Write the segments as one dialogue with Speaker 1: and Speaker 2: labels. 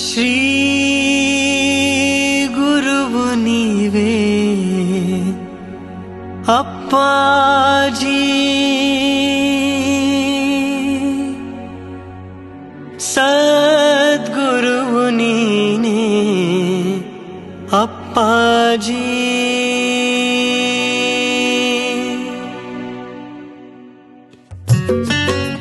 Speaker 1: ಶ್ರೀ ಗುರುವು ನೀವೇ ಅಪ್ಪಾಜಿ ಸದ್ಗುರುವು ನೀನೇ ಅಪ್ಪಾಜಿ ನಿಮ್ಮ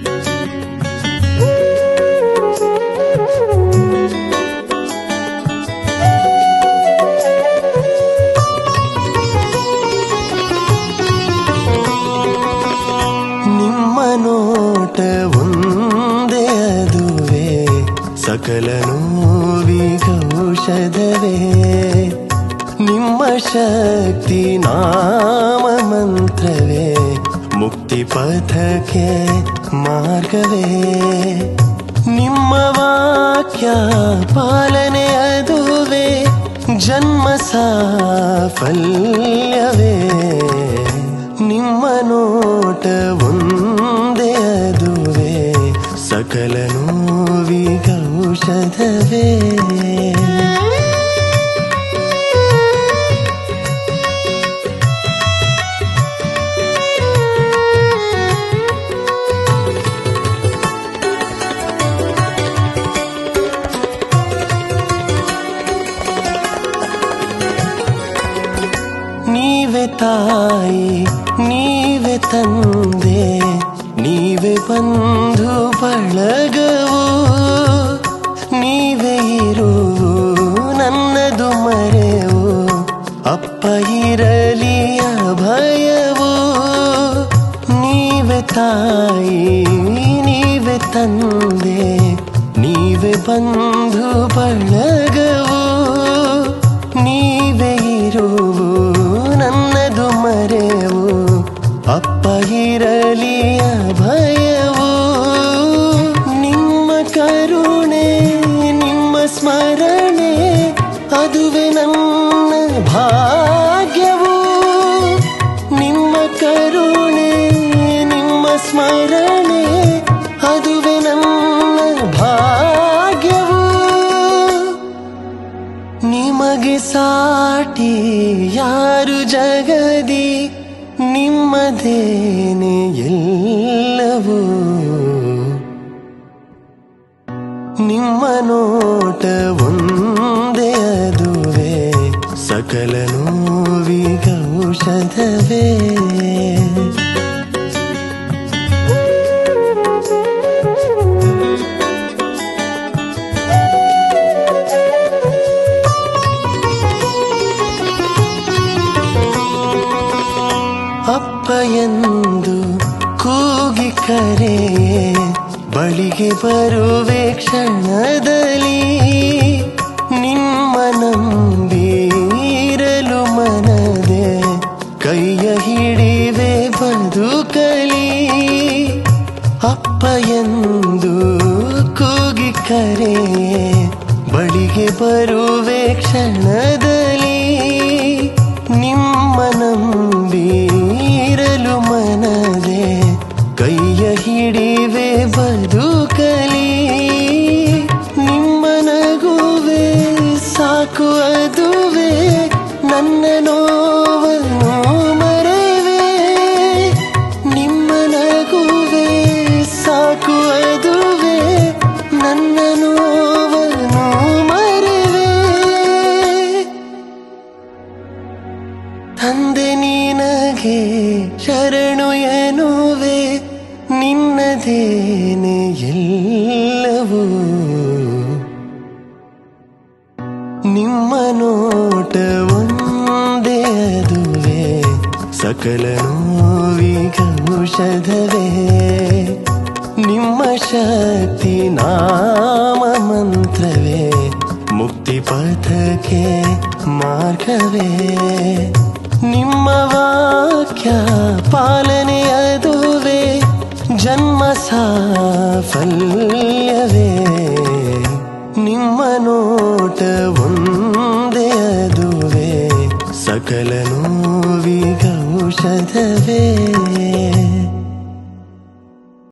Speaker 1: ಸಕಲ ನೋವಿಗೌಷಧವೇ ನಿಮ್ಮ ಶಕ್ತಿ ನಾಮ ಮಂತ್ರವೇ, ಮುಕ್ತಿ ಪಥಕ್ಕೆ ಮಾರ್ಗವೇ. ನಿಮ್ಮ ವಾಕ್ಯ ಪಾಲನೆ ಅದುವೇ, ಜನ್ಮ ಸಾಫಲ್ಯವೇ. ನಿಮ್ಮ ನೋಟ ಒಂದೇ ಅದುವೇ, ಸಕಲ ನೋವಿಗೌಷಧವೇ ನೀವೆ ತಾಯಿ ನೀವೆ ತಂದೆ ನೀವೆ ಬಂಧು ಬಳಗವು ತಾಯಿ ನೀವೆ ತಂದೆ ನೀವೆ ಬಂಧು ಬಳಗವು ನೀವೇ ಇರುವು ನನ್ನದು ಮರೆವು ಅಪ್ಪ ಇರಲಿ ಅಭಯವು ನಿಮ್ಮ ಕರುಣೆ ನಿಮ್ಮ ಸ್ಮರಣೆ ಅದುವೆ ನನ್ನ ಭಾಗ್ಯವು ಸಾಟಿ ಯಾರು ಜಗದಿ ನಿಮ್ಮದೇನೆ ಎಲ್ಲವೂ. ನಿಮ್ಮ ನೋಟ ಒಂದೇ ಅದುವೆ ಸಕಲ ನೋವಿಗೌಷಧವೇ ಎಂದು ಕೂಗಿ ಕರೆ, ಬಳಿಗೆ ಬರುವೆ ಕ್ಷಣದಲ್ಲಿ. ನಿಮ್ಮ ನಂಬಿರಲು ಮನದೆ, ಕೈಯ ಹಿಡಿವೆ ಬದುಕಲಿ. ಅಪ್ಪ ಎಂದು ಕೂಗಿ ಕರೆ, ಬಳಿಗೆ ಬರುವೆ ಕ್ಷಣದಲ್ಲಿ ಬದುಕಲಿ ನಿಮ್ಮ ನಗುವೆ ಸಾಕು ಅದುವೆ, ನನ್ನ ನೋವನ್ನು ಮರೆವೆ. ನಿಮ್ಮ ನಗುವೆ ಸಾಕು ಅದುವೆ, ನನ್ನ ನೋವನ್ನು ಮರೆವೆ. ತಂದೆ ನಿನಗೆ ಶರಣು ಎನ್ನುವೆ ನಿನ್ನದೇನೆ ಎಲ್ಲವೂ ನಿಮ್ಮ ನೋಟ ಒಂದೇ ಅದುವೆ, ಸಕಲ ನೋವಿಗೌಷಧವೇ ನಿಮ್ಮ ಶಕ್ತಿ ನಾಮ ಮಂತ್ರವೇ, ಮುಕ್ತಿ ಪಥಕ್ಕೆ ಮಾರ್ಗವೇ. ನಿಮ್ಮ ವಾಕ್ಯ ಪಾಲನೆಯ ಜನ್ಮ ಸಾಫಲ್ಯವೇ ನಿಮ್ಮ ನೋಟ ಒಂದೇ ಅದುವೆ ಸಕಲ ನೋವಿಗೌಷಧವೇ